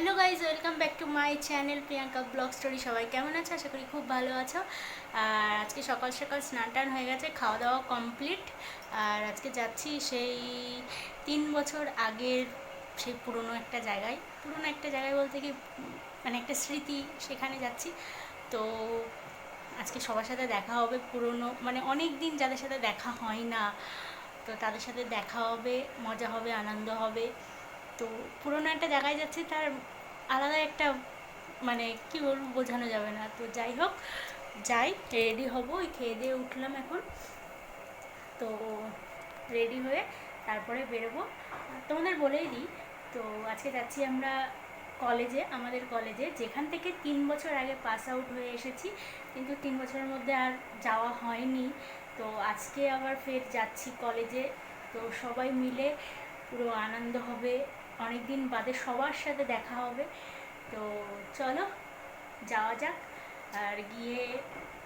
Hello guys welcome back to my channel Priyanka blog story সবাই কেমন আছো? আশা করি খুব ভালো আছো। আর আজকে সকাল সকাল স্নান টান হয়ে গেছে খাওয়া দাওয়া কমপ্লিট আর আজকে যাচ্ছি সেই তিন বছর আগের সেই পুরনো একটা জায়গায়। পুরনো একটা জায়গায় বলতে কি মানে একটা স্মৃতি সেখানে যাচ্ছি। তো আজকে সবার সাথে দেখা হবে পুরনো মানে অনেক দিন যাদের সাথে দেখা হয় না, তো তাদের সাথে দেখা হবে, মজা হবে, আনন্দ হবে। তো পুরোনো একটা জায়গায় যাচ্ছি, তার আলাদা একটা মানে কি বলব বোঝানো যাবে না। তো যাই হোক, যাই রেডি হব, ওই খেয়ে দিয়ে উঠলাম এখন। তো রেডি হয়ে তারপরে বেরোবো। তোমাদের বলেই দিই, তো আজকে যাচ্ছি আমরা কলেজে আমাদের কলেজে যেখান থেকে তিন বছর আগে পাস আউট হয়ে এসেছি, কিন্তু তিন বছরের মধ্যে আর যাওয়া হয়নি। তো আজকে আবার ফের যাচ্ছি কলেজে তো সবাই মিলে পুরো আনন্দ হবে অনেক দিন বাদে সবার সাথে দেখা হবে। তো চলো, যাওয়া যাক। আর গিয়ে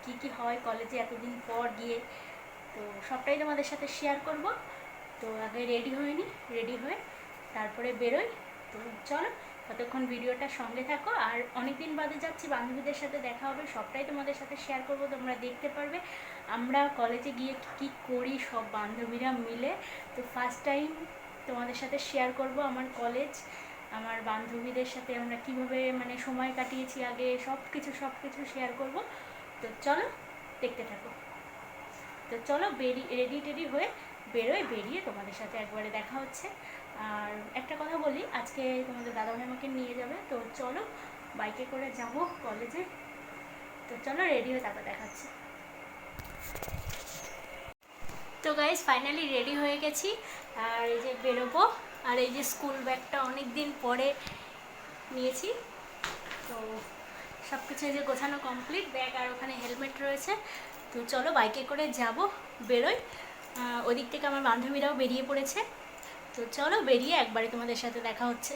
কি কি হয় কলেজে এতদিন পর গিয়ে, তো সবটাই তোমাদের সাথে শেয়ার করব। তো আগে রেডি হয়ে নি রেডি হয়ে তারপরে বেরোই। তো চলো, ততক্ষণ ভিডিওটার সঙ্গে থাকো। আর অনেক দিন বাদে যাচ্ছি, বান্ধবীদের সাথে দেখা হবে, সবটাই তোমাদের সাথে শেয়ার করব। তোমরা দেখতে পারবে আমরা কলেজে গিয়ে কী করি সব বান্ধবীরা মিলে। তো ফার্স্ট টাইম তোমাদের সাথে শেয়ার করব আমার কলেজ আমার বান্ধবীদের সাথে আমরা কীভাবে মানে সময় কাটিয়েছি আগে সব কিছু সব কিছু শেয়ার করব। তো চলো, দেখতে থাকো। তো চলো বেরিয়ে রেডি টেডি হয়ে বেরোয়, বেরিয়ে তোমাদের সাথে একবারে দেখা হচ্ছে। আর একটা কথা বলি, আজকে তোমাদের দাদাভাই আমাকে নিয়ে যাবে। তো চলো বাইকে করে যাব কলেজে তো চলো রেডি হয়ে তারপর দেখাচ্ছি তো গাইজ ফাইনালি রেডি হয়ে গেছি। আর এই যে বেরোবো, আর এই যে স্কুল ব্যাগটা অনেক দিন পরে নিয়েছি। তো সব কিছু এই যে গোছানো কমপ্লিট ব্যাগ আর ওখানে হেলমেট রয়েছে। তো চলো বাইকে করে যাব, বেরোই। ওদিক থেকে আমার বান্ধবীরাও বেরিয়ে পড়েছে। তো চলো বেরিয়ে একবারে তোমাদের সাথে দেখা হচ্ছে।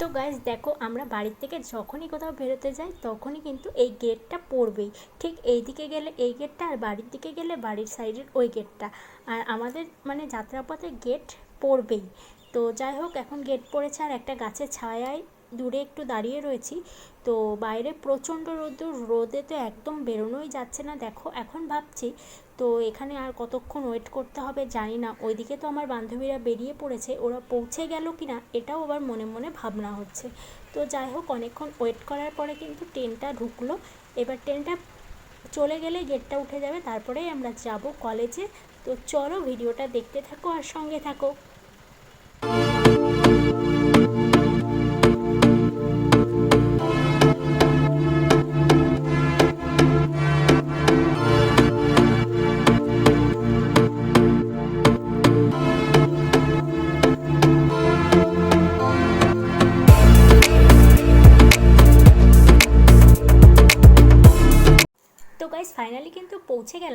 তো গাইজ দেখো আমরা বাড়ির থেকে যখনই কোথাও বেরোতে যাই, তখনই কিন্তু এই গেটটা পড়বেই। ঠিক এই দিকে গেলে এই গেটটা আর বাড়ির দিকে গেলে বাড়ির সাইডের ওই গেটটা আর আমাদের মানে যাত্রাপথে গেট পড়বেই। তো যাই হোক, এখন গেট পড়েছে আর একটা গাছের ছায়ায় দূরে একটু দাঁড়িয়ে রয়েছি। তো বাইরে প্রচণ্ড রোদ্দুর রোদে তো একদম বেরোনোই যাচ্ছে না। দেখো, এখন ভাবছি, তো এখানে আর কতক্ষণ ওয়েট করতে হবে জানি না। ওইদিকে তো আমার বান্ধবীরা বেরিয়ে পড়েছে, ওরা পৌঁছে গেল কি না এটাও আবার মনে মনে ভাবনা হচ্ছে। তো যাই হোক, অনেকক্ষণ ওয়েট করার পরে কিন্তু ট্রেনটা ঢুকলো। এবার ট্রেনটা চলে গেলে গেটটা উঠে যাবে তারপরেই আমরা যাব কলেজে তো চলো ভিডিওটা দেখতে থাকো আর সঙ্গে থাকো।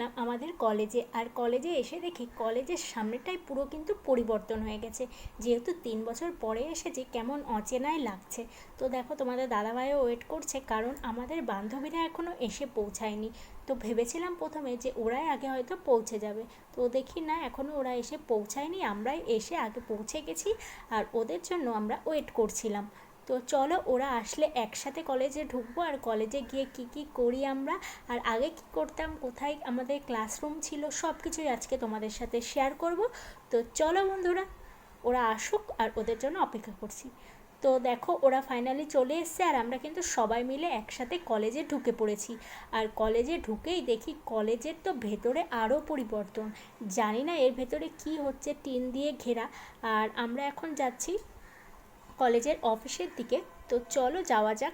গেলাম আমাদের কলেজে আর কলেজে এসে দেখি কলেজের সামনেটাই পুরো কিন্তু পরিবর্তন হয়ে গেছে। যেহেতু তিন বছর পরে এসেছি, কেমন অচেনাই লাগছে। তো দেখো তোমাদের দাদাভাইও ওয়েট করছে, কারণ আমাদের বান্ধবীরা এখনও এসে পৌঁছায়নি। তো ভেবেছিলাম প্রথমে যে ওরাই আগে হয়তো পৌঁছে যাবে। তো দেখি না এখনও ওরা এসে পৌঁছায়নি। আমরাই এসে আগে পৌঁছে গেছি, আর ওদের জন্য আমরা ওয়েট করছিলাম। তো চলো ওরা আসলে একসাথে কলেজে ঢুকবো আর কলেজে গিয়ে কি কি করি আমরা আর আগে কি করতাম, কোথায় আমাদের ক্লাসরুম ছিল সব কিছুই আজকে তোমাদের সাথে শেয়ার করব। তো চলো বন্ধুরা, ওরা আসুক আর ওদের জন্য অপেক্ষা করছি। তো দেখো ওরা ফাইনালি চলে এসছে আর আমরা কিন্তু সবাই মিলে একসাথে কলেজে ঢুকে পড়েছি। আর কলেজে ঢুকেই দেখি কলেজের তো ভেতরে আরও পরিবর্তন। জানি না এর ভেতরে কি হচ্ছে টিন দিয়ে ঘেরা। আর আমরা এখন যাচ্ছি কলেজের অফিসের দিকে। তো চলো যাওয়া যাক।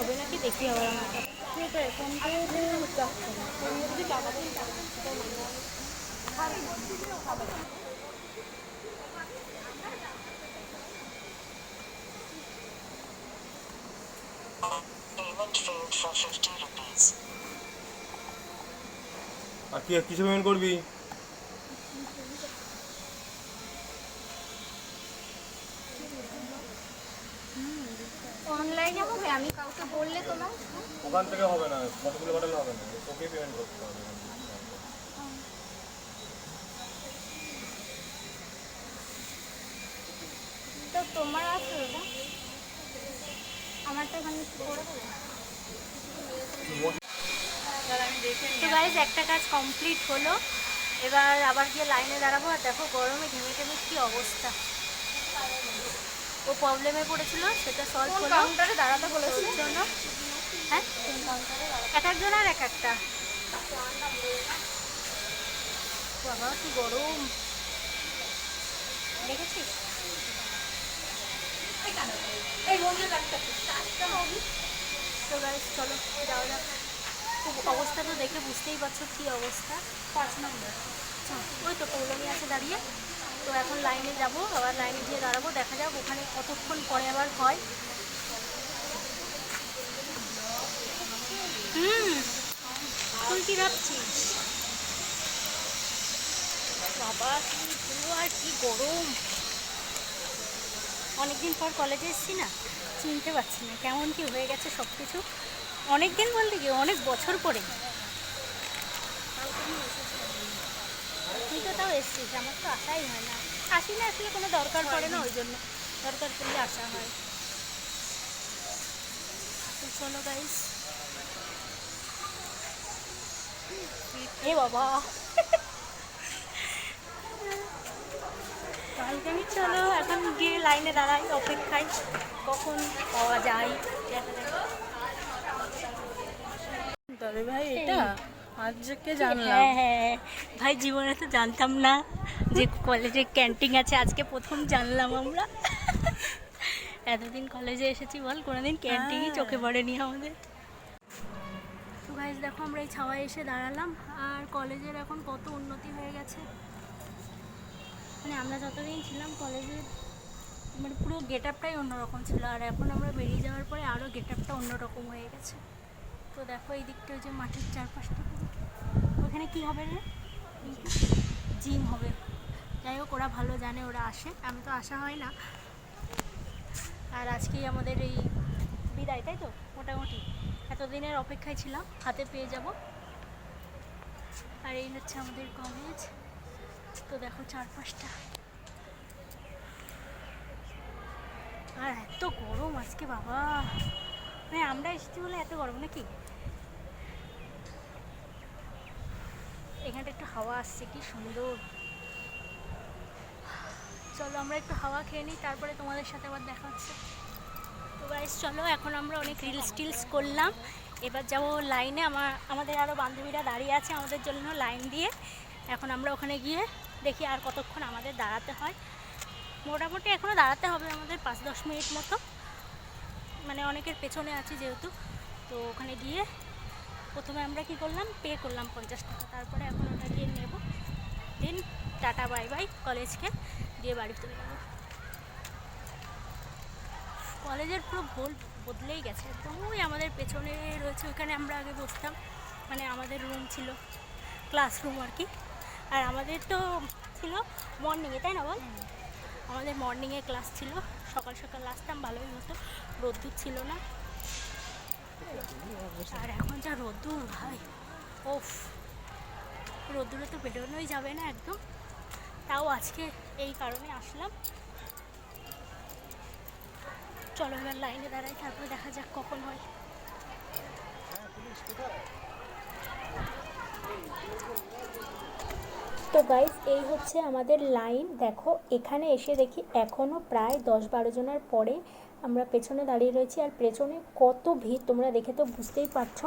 হবে নাকি দেখি আবার আমারটা Payment failed for 50 rupees. আর কি কিসে পেমেন্ট করবি? আমি কাউকে বললে তোমার ওখান থেকে হবে না কতগুলো হবে না। তোকেই পেমেন্ট করতে হবে। তো তোমার আছে ওটা? আমারটা করে দেবে তো গাইজ একটা কাজ কমপ্লিট হলো। এবার আবার গিয়ে লাইনে দাঁড়াবো। আর দেখো গরমে ঘেমে ঘেমে কি অবস্থা। ও প্রবলেমে পড়েছিল সেটা সলভ কোন হলো কাউন্টারে দাঁড়াতে বলেছে? ওর জন্য। হ্যাঁ? কাউন্টারে এক একজন আর এক একটা। বাবা কি গরম। দেখেছিস? তো গাইজ চলো যাওয়া যাক। খুব অবস্থা তো দেখে বুঝতেই পারছ কি অবস্থা। পাঁচ নম্বর। ওই তো পৌলমি আছে দাঁড়িয়ে। তো এখন লাইনে যাব, আবার লাইনে গিয়ে দাঁড়াবো, দেখা যাক ওখানে কতক্ষণ পরে আবার হয়। হুম, তুই কি ভাবছিস? বাবা, কি আর কি গরম। অনেকদিন পর কলেজে এসেছি না, চিনতে পারছি না কেমন কি হয়ে গেছে সব কিছু অনেক দিন বলতে কি, অনেক বছর পরে। তো তাও এসছিস আমার তো আসাই হয় না। আসি না আসলে কোনো দরকার পড়ে না ওই জন্য দরকার পড়লে আসা হয়। চলো গাইস এ বাবা। কালকানি চলো এখন গিয়ে লাইনে দাঁড়াই অপেক্ষায় কখন পাওয়া যায়। দেখা ভাই এটা? আজকে জানলাম। হ্যাঁ হ্যাঁ ভাই জীবনে তো জানতাম না যে কলেজে ক্যান্টিন আছে। আজকে প্রথম জানলাম আমরা। এতদিন কলেজে এসেছি বল কোনোদিন ক্যান্টিনই হ্যাঁ। চোখে পড়েনি আমাদের। তো গাইজ দেখো আমরা এই ছাওয়ায় এসে দাঁড়ালাম। আর কলেজের এখন কত উন্নতি হয়ে গেছে। মানে আমরা যতদিন ছিলাম কলেজের মানে পুরো গেট আপটাই অন্যরকম ছিল। আর এখন আমরা বেরিয়ে যাওয়ার পরে আরও গেট আপটা অন্যরকম হয়ে গেছে। তো দেখো এই দিকটা ওই যে মাঠের চারপাশটা। ওখানে কি হবে রে? জিম হবে। যাই হোক, ওরা ভালো জানে, ওরা আসে। আমি তো আসা হয় না। আর আজকেই আমাদের এই বিদায়, তাই তো? মোটামুটি। এতদিনের অপেক্ষায় ছিলাম, হাতে পেয়ে যাব। আর এই হচ্ছে আমাদের কলেজ। তো দেখো চারপাশটা। আর এত গরম আজকে, বাবা। মানে আমরা এসেছি বলে এত গরম নাকি এখানটা একটু হাওয়া আসছে, কি সুন্দর। চলো আমরা একটু হাওয়া খেয়ে নিই, তারপরে তোমাদের সাথে আবার দেখা হচ্ছে। তো গাইস চলো, এখন আমরা অনেক রিলস টিলস করলাম। এবার যাব লাইনে আমার, আমাদের আরও বান্ধবীরা দাঁড়িয়ে আছে আমাদের জন্য লাইন দিয়ে। এখন আমরা ওখানে গিয়ে দেখি আর কতক্ষণ আমাদের দাঁড়াতে হয়। মোটামুটি এখনও দাঁড়াতে হবে আমাদের পাঁচ দশ মিনিট মতো। মানে অনেকের পেছনে আছি যেহেতু। তো ওখানে গিয়ে প্রথমে আমরা কি করলাম? পে করলাম পঞ্চাশ টাকা। তারপরে এখন ওটা গিয়ে নেব। দিন টাটা বাই বাই কলেজকে দিয়ে বাড়ি চলে যাব কলেজের পুরো ভোল বদলেই গেছে। একদম ওই আমাদের পেছনে রয়েছে ওখানে আমরা আগে বসতাম। মানে আমাদের রুম ছিল ক্লাসরুম আর কি। আর আমাদের তো ছিল মর্নিংয়ে তাই না বল? আমাদের মর্নিংয়ে ক্লাস ছিল। সকাল সকাল আসতাম ভালোই হতো। রোদ্দুর ছিল না। আর এখন যা রোদ্দুর, ভাই। ওফ রোদ্দুরে তো বেরোনোই যাবে না একদম। তাও আজকে এই কারণে আসলাম। চলো এবার লাইনে দাঁড়াই, তারপরে দেখা যাক কখন হয়। তো গাইজ এই হচ্ছে আমাদের লাইন দেখো, এখানে এসে দেখি এখনও প্রায় দশ বারো জনের পরে আমরা পেছনে দাঁড়িয়ে রয়েছি আর পেছনে কত ভিড় তোমরা দেখে তো বুঝতেই পারছ।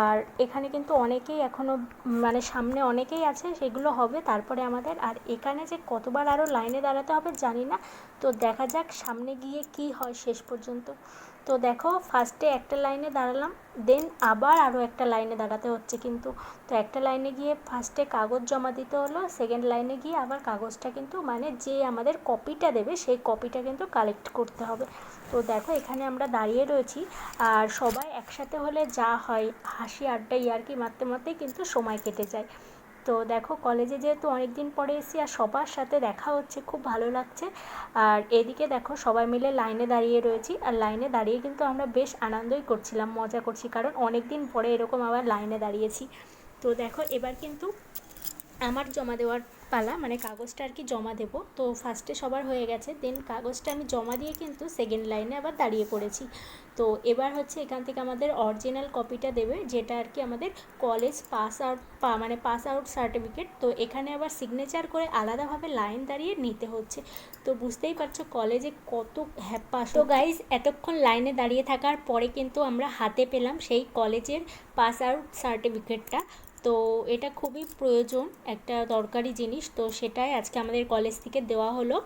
আর এখানে কিন্তু অনেকেই এখনও মানে সামনে অনেকেই আছে, সেগুলো হবে, তারপরে আমাদের। আর এখানে যে কতবার আরও লাইনে দাঁড়াতে হবে জানি না। তো দেখা যাক সামনে গিয়ে কি হয় শেষ পর্যন্ত। তো দেখো ফার্স্টে একটা লাইনে দাঁড়ালাম দেন আবার আরও একটা লাইনে দাঁড়াতে হচ্ছে কিন্তু। তো একটা লাইনে গিয়ে ফার্স্টে কাগজ জমা দিতে হলো সেকেন্ড লাইনে গিয়ে আবার কাগজটা কিন্তু মানে যে আমাদের কপিটা দেবে, সেই কপিটা কিন্তু কালেক্ট করতে হবে। তো দেখো, এখানে আমরা দাঁড়িয়ে রয়েছি, আর সবাই একসাথে হলে যা হয়, হাসি, আড্ডা, ইয়ার্কি মারতে মারতেই কিন্তু সময় কেটে যায়। তো দেখো কলেজে যেহেতু অনেক দিন পরে এসেছি আর সবার সাথে দেখা হচ্ছে, খুব ভালো লাগছে। আর এদিকে দেখো সবাই মিলে লাইনে দাঁড়িয়ে রয়েছি আর লাইনে দাঁড়িয়ে কিন্তু আমরা বেশ আনন্দই করছিলাম, মজা করছি। কারণ অনেক দিন পরে এরকম আবার লাইনে দাঁড়িয়েছি। তো দেখো এবার কিন্তু আমার জমা দেওয়ার পালা মানে কাগজটা আর কি জমা দেবো। তো ফার্স্টে সবার হয়ে গেছে দেন কাগজটা আমি জমা দিয়ে কিন্তু সেকেন্ড লাইনে আবার দাঁড়িয়ে পড়েছি। তো এবার হচ্ছে এখান থেকে আমাদের অরিজিনাল কপিটা দেবে, যেটা আর কি আমাদের কলেজ পাস আউট পা মানে পাস আউট সার্টিফিকেট তো এখানে আবার সিগনেচার করে আলাদাভাবে লাইন দাঁড়িয়ে নিতে হচ্ছে। তো বুঝতেই পারছ কলেজে কত হ্যাপা তো গাইজ এতক্ষণ লাইনে দাঁড়িয়ে থাকার পরে কিন্তু আমরা হাতে পেলাম সেই কলেজের পাস আউট সার্টিফিকেটটা তো এটা খুবই প্রয়োজন একটা দরকারি জিনিস। তো সেটাই আজকে আমাদের কলেজ থেকে দেওয়া হলো।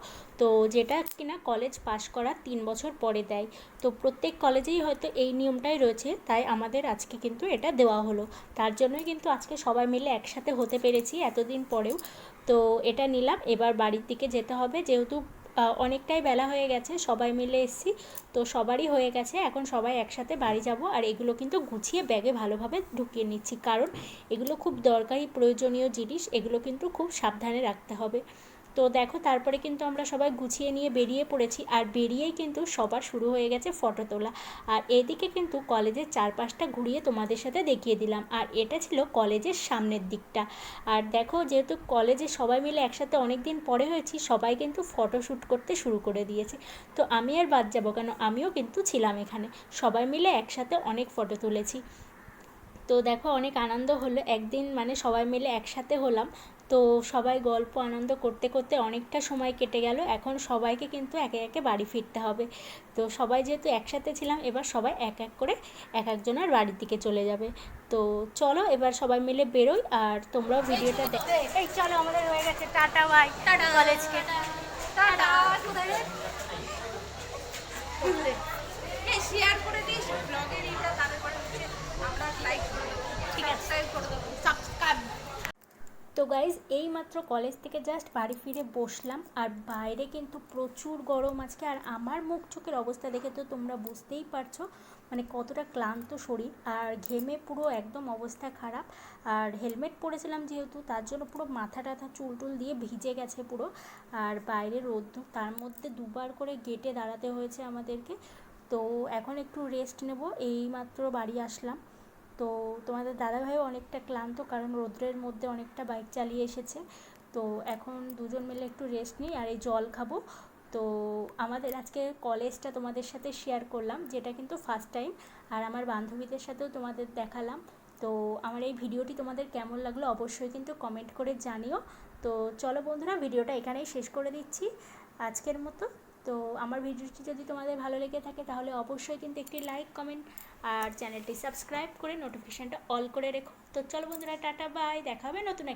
তো যেটা কিনা কলেজ পাশ করার তিন বছর পরে দেয়। তো প্রত্যেক কলেজেই হয়তো এই নিয়মটাই রয়েছে, তাই আমাদের আজকে কিন্তু এটা দেওয়া হলো। তার জন্যই কিন্তু আজকে সবাই মিলে একসাথে হতে পেরেছি এতদিন পরেও। তো এটা নিলাম, এবার বাড়ির দিকে যেতে হবে। যেহেতু অনেকটাই বেলা হয়ে গেছে, সবাই মিলে এসছি, তো সবারই হয়ে গেছে, এখন সবাই একসাথে বাড়ি যাব আর এগুলো কিন্তু গুছিয়ে ব্যাগে ভালোভাবে ঢুকিয়ে নিচ্ছি, কারণ এগুলো খুব দরকারি, প্রয়োজনীয় জিনিস, এগুলো কিন্তু খুব সাবধানে রাখতে হবে। তো দেখো, তারপরে কিন্তু আমরা সবাই গুছিয়ে নিয়ে বেরিয়ে পড়েছি। আর বেরিয়েই কিন্তু সবার শুরু হয়ে গেছে ফটো তোলা। আর এদিকে কিন্তু কলেজের চারপাশটা ঘুরিয়ে তোমাদের সাথে দেখিয়ে দিলাম। আর এটা ছিল কলেজের সামনের দিকটা। আর দেখো, যেহেতু কলেজে সবাই মিলে একসাথে অনেক দিন পরে হয়েছি, সবাই কিন্তু ফটো শ্যুট করতে শুরু করে দিয়েছে। তো আমি আর বাদ যাব কেন? আমিও কিন্তু ছিলাম এখানে। সবাই মিলে একসাথে অনেক ফটো তুলেছি। তো দেখো অনেক আনন্দ হলো একদিন মানে সবাই মিলে একসাথে হলাম। তো সবাই গল্প আনন্দ করতে করতে অনেকটা সময় কেটে গেল এখন সবাইকে কিন্তু একে একে বাড়ি ফিরতে হবে। তো সবাই যেহেতু একসাথে ছিলাম এবার সবাই এক এক করে এক একজনের বাড়ির দিকে চলে যাবে। তো চলো এবার সবাই মিলে বেরোই আর তোমরাও ভিডিওটা দেখো এই চলো আমাদের হয়ে গেছে টাটা বাই। টাটা কলেজকে টাটা শেয়ার করে দিস ব্লগের এটা তারপরে হচ্ছে আমরা লাইক করে দেবো ঠিক আছে করে দেবো সাবস্ক্রাইব তো গাইজ এই মাত্র কলেজ থেকে জাস্ট বাড়ি ফিরে বসলাম। আর বাইরে কিন্তু প্রচুর গরম আজকে। আর আমার মুখ চোখের অবস্থা দেখে তো তোমরা বুঝতেই পারছ মানে কতটা ক্লান্ত শরীর। আর ঘেমে পুরো একদম অবস্থা খারাপ। আর হেলমেট পরেছিলাম যেহেতু, তার জন্য পুরো মাথা টাথা, চুল টুল দিয়ে ভিজে গেছে পুরো। আর বাইরে রোদ্দুর তার মধ্যে দুবার করে গেটে দাঁড়াতে হয়েছে আমাদেরকে। তো এখন একটু রেস্ট নেব। এই মাত্র বাড়ি আসলাম। তো তোমাদের দাদাভাইও অনেকটা ক্লান্ত কারণ রৌদ্রের মধ্যে অনেকটা বাইক চালিয়ে এসেছে। তো এখন দুজন মিলে একটু রেস্ট নিই আর এই জল খাব। তো আমাদের আজকে কলেজটা তোমাদের সাথে শেয়ার করলাম, যেটা কিন্তু ফার্স্ট টাইম আর আমার বান্ধবীদের সাথেও তোমাদের দেখালাম। তো আমার এই ভিডিওটি তোমাদের কেমন লাগল অবশ্যই কিন্তু কমেন্ট করে জানিও। তো চলো বন্ধুরা, ভিডিওটা এখানেই শেষ করে দিচ্ছি। আজকের মতো তো আমার ভিডিওটি যদি তোমাদের ভালো লেগে থাকে তাহলে অবশ্যই কিন্তু একটি লাইক কমেন্ট আর চ্যানেলটি সাবস্ক্রাইব করে নোটিফিকেশানটা অল করে রেখো। তো চলো বন্ধুরা, টাটা বাই দেখা হবে নতুন